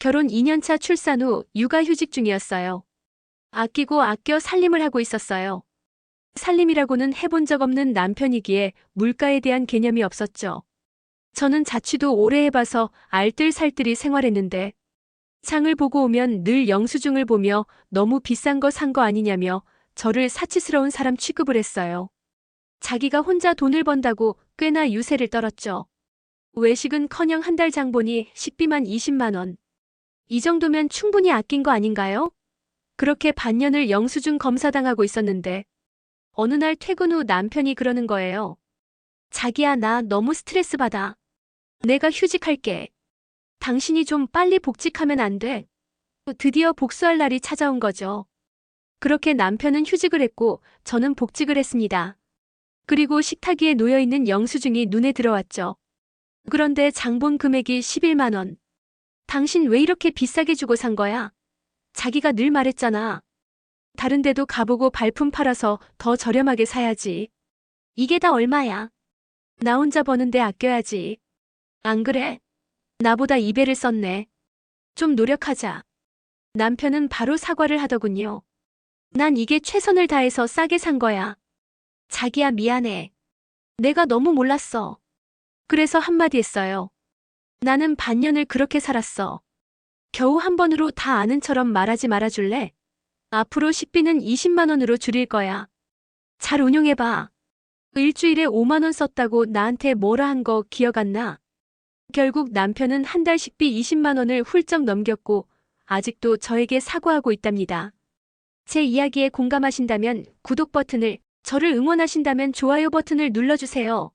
결혼 2년차 출산 후 육아휴직 중이었어요. 아끼고 아껴 살림을 하고 있었어요. 살림이라고는 해본 적 없는 남편이기에 물가에 대한 개념이 없었죠. 저는 자취도 오래 해봐서 알뜰살뜰히 생활했는데 상을 보고 오면 늘 영수증을 보며 너무 비싼 거산거 아니냐며 저를 사치스러운 사람 취급을 했어요. 자기가 혼자 돈을 번다고 꽤나 유세를 떨었죠. 외식은 커녕 한 달 장보니 식비만 20만 원. 이 정도면 충분히 아낀 거 아닌가요? 그렇게 반년을 영수증 검사당하고 있었는데 어느 날 퇴근 후 남편이 그러는 거예요. 자기야 나 너무 스트레스 받아. 내가 휴직할게. 당신이 좀 빨리 복직하면 안 돼. 드디어 복수할 날이 찾아온 거죠. 그렇게 남편은 휴직을 했고 저는 복직을 했습니다. 그리고 식탁 위에 놓여 있는 영수증이 눈에 들어왔죠. 그런데 장본 금액이 11만 원. 당신 왜 이렇게 비싸게 주고 산 거야? 자기가 늘 말했잖아. 다른 데도 가보고 발품 팔아서 더 저렴하게 사야지. 이게 다 얼마야? 나 혼자 버는데 아껴야지. 안 그래? 나보다 이 배를 썼네. 좀 노력하자. 남편은 바로 사과를 하더군요. 난 이게 최선을 다해서 싸게 산 거야. 자기야 미안해. 내가 너무 몰랐어. 그래서 한마디 했어요. 나는 반년을 그렇게 살았어. 겨우 한 번으로 다 아는 처럼 말하지 말아줄래? 앞으로 식비는 20만 원으로 줄일 거야. 잘 운용해봐. 일주일에 5만 원 썼다고 나한테 뭐라 한 거 기억 안 나? 결국 남편은 한 달 식비 20만 원을 훌쩍 넘겼고 아직도 저에게 사과하고 있답니다. 제 이야기에 공감하신다면 구독 버튼을, 저를 응원하신다면 좋아요 버튼을 눌러주세요.